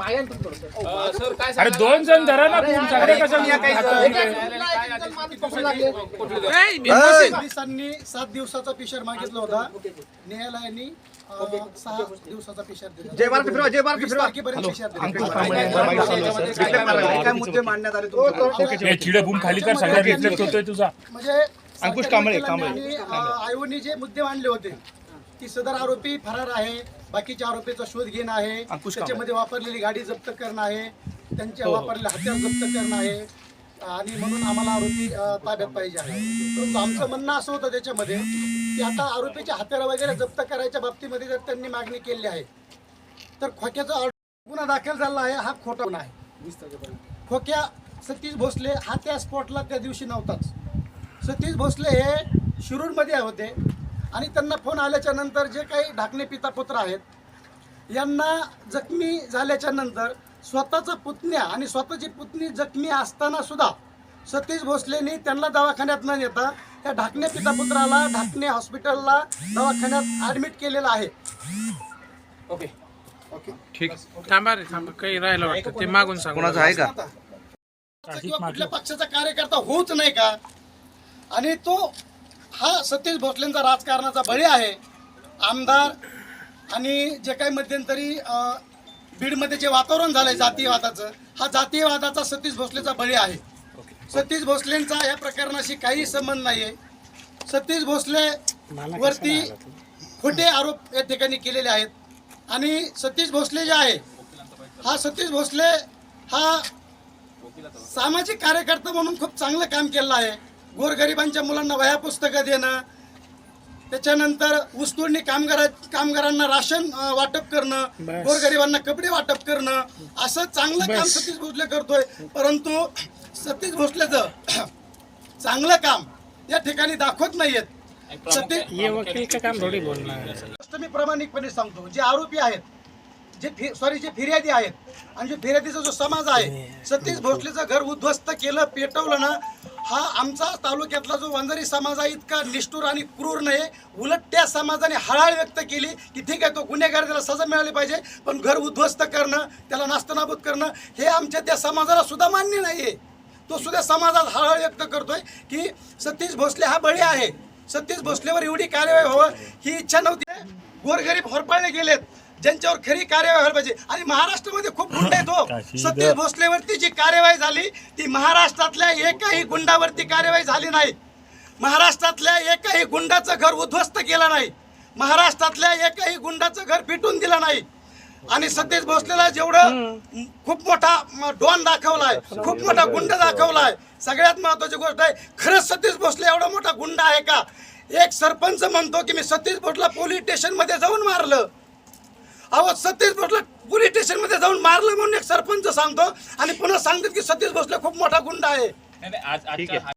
Sir काय अरे दोन जण धरा ना तुमच्याकडे कशाला पोलिसांनी सात दिवसाचा पिशर मागितला होता. न्यायालयाने अं, सहा दिवसाचा पिशर दिला. जय महाराष्ट्र फिरवा जय महाराष्ट्र वीस फिरवा. तारखेपर्यंत पिशर दिला. काय मुद्दे मांडण्यात आले हे खाली कर सगळ्या रिफ्लेक्ट होतोय तुझा. म्हणजे अंकुश कांबळे, कांबळे. आयोनी जे मुद्दे मांडले होते की सदर आरोपी फरार आहे बाकीच्या आरोपीचा शोध घेणं आहे अंकुश त्याच्यामध्ये वापरलेली गाडी जप्त करणं आहे त्यांच्या वापरलेले हत्यार जप्त करणं आहे. आणि म्हणून आम्हाला आरोपी अं, ताब्यात पाहिजे आहे. परंतु आमचं म्हणणं असं होतं त्याच्यामध्ये की आता आरोपीचे हत्यार वगैरे जप्त करायच्या बाबतीमध्ये जर त्यांनी मागणी केली आहे तर खोक्याचा ऑर्डर गुन्हा दाखल झाला आहे हा खोटा गुन्हा आहे. खोक्या सतीश भोसले हा त्या स्पॉटला त्या दिवशी नव्हताच. सतीश भोसले हे शिरूरमध्ये होते. आणि त्यांना फोन आल्याच्यानंतर जे काही ढाकणे पिता पुत्र आहेत यांना जखमी झाल्याच्यानंतर स्वतःचा पुतण्या आणि स्वतःची पुतणी जखमी असताना सुद्धा सतीश भोसलेनी त्यांना दवाखान्यात न नेता त्या ढाकणे पिता पुत्राला ढाकणे हॉस्पिटलला दवाखान्यात ऍडमिट केलेलं आहे. थांबा रे थांबा. काही राहिलं वाटतं. ते मागून सांग. कोणाचं आहे का? आता. किंवा कुठल्या पक्षाचा कार्यकर्ता होऊच नाही का? आणि तो हा सतीश भोसलेंचा राजकारणाचा बळी आहे. आमदार आणि जे काही मध्यंतरी बीडमध्ये जे वातावरण झालंय जातीयवादाचं हा जातीयवादाचा सतीश भोसलेचा बळी आहे. सतीश भोसलेंचा या प्रकरणाशी काही संबंध नाहीये. सतीश भोसले वरती खोटे आरोप या ठिकाणी केलेले आहेत. आणि सतीश भोसले जे आहे हा सतीश भोसले हा सामाजिक कार्यकर्ता म्हणून खूप चांगलं काम केलं आहे. गोरगरिबांच्या मुलांना वह्या पुस्तकं देणं त्याच्यानंतर ऊसतोडणी कामगारा कामगारांना राशन वाटप करणं गोरगरिबांना कपडे वाटप करणं असं चांगलं काम सतीश भोसले करतोय. परंतु सतीश भोसलेचं चांगलं काम या ठिकाणी दाखवत नाहीयेत. सतीश हे काम थोडी बोलणार गोष्ट मी प्रामाणिकपणे सांगतो जे आरोपी आहेत जे सॉरी जे फिर्यादी आहेत आणि जे फिर्यादीचा जो समाज आहे सतीश भोसलेचं घर उद्ध्वस्त केलं पेटवलं ना हा आमचा तालुक्यातला जो वंजारी समाज आहे इतका निष्ठुर आणि क्रूर नाही. उलट त्या समाजाने हळाळ व्यक्त केली की ठीक आहे तो गुन्हेगार त्याला सजा मिळाली पाहिजे पण घर उद्ध्वस्त करणं त्याला नास्तनाबूत करणं हे आमच्या त्या समाजाला सुद्धा मान्य नाही आहे तो सुद्धा समाजात हळहळ व्यक्त करतोय की सतीश भोसले हा बळी आहे. सतीश भोसलेवर एवढी कार्यवाही व्हावं ही इच्छा नव्हती. गोरगरीब होरपाळले गेलेत. ज्यांच्यावर खरी कार्यवाही व्हायला पाहिजे. आणि महाराष्ट्रामध्ये खूप गुंड आहेत हो सतीश भोसलेवरती जी कार्यवाही झाली ती महाराष्ट्रातल्या एकाही गुंडावरती कार्यवाही झाली नाही. महाराष्ट्रातल्या एकाही गुंडाचं घर उद्ध्वस्त केलं नाही. महाराष्ट्रातल्या एकाही गुंडाचं घर पिटून दिलं नाही. आणि सतीश भोसलेला जेवढं खूप मोठा डॉन दाखवलाय खूप मोठा गुंड दाखवलाय. सगळ्यात महत्वाची गोष्ट आहे खरंच सतीश भोसले एवढा मोठा गुंड आहे का? एक सरपंच म्हणतो की मी सतीश भोसला पोलीस स्टेशनमध्ये जाऊन मारलं. अहो सतीश भोसला पोलीस स्टेशनमध्ये जाऊन मारलं म्हणून एक सरपंच सांगतो आणि पुन्हा सांगतात की सतीश भोसले खूप मोठा गुंड आहे. आज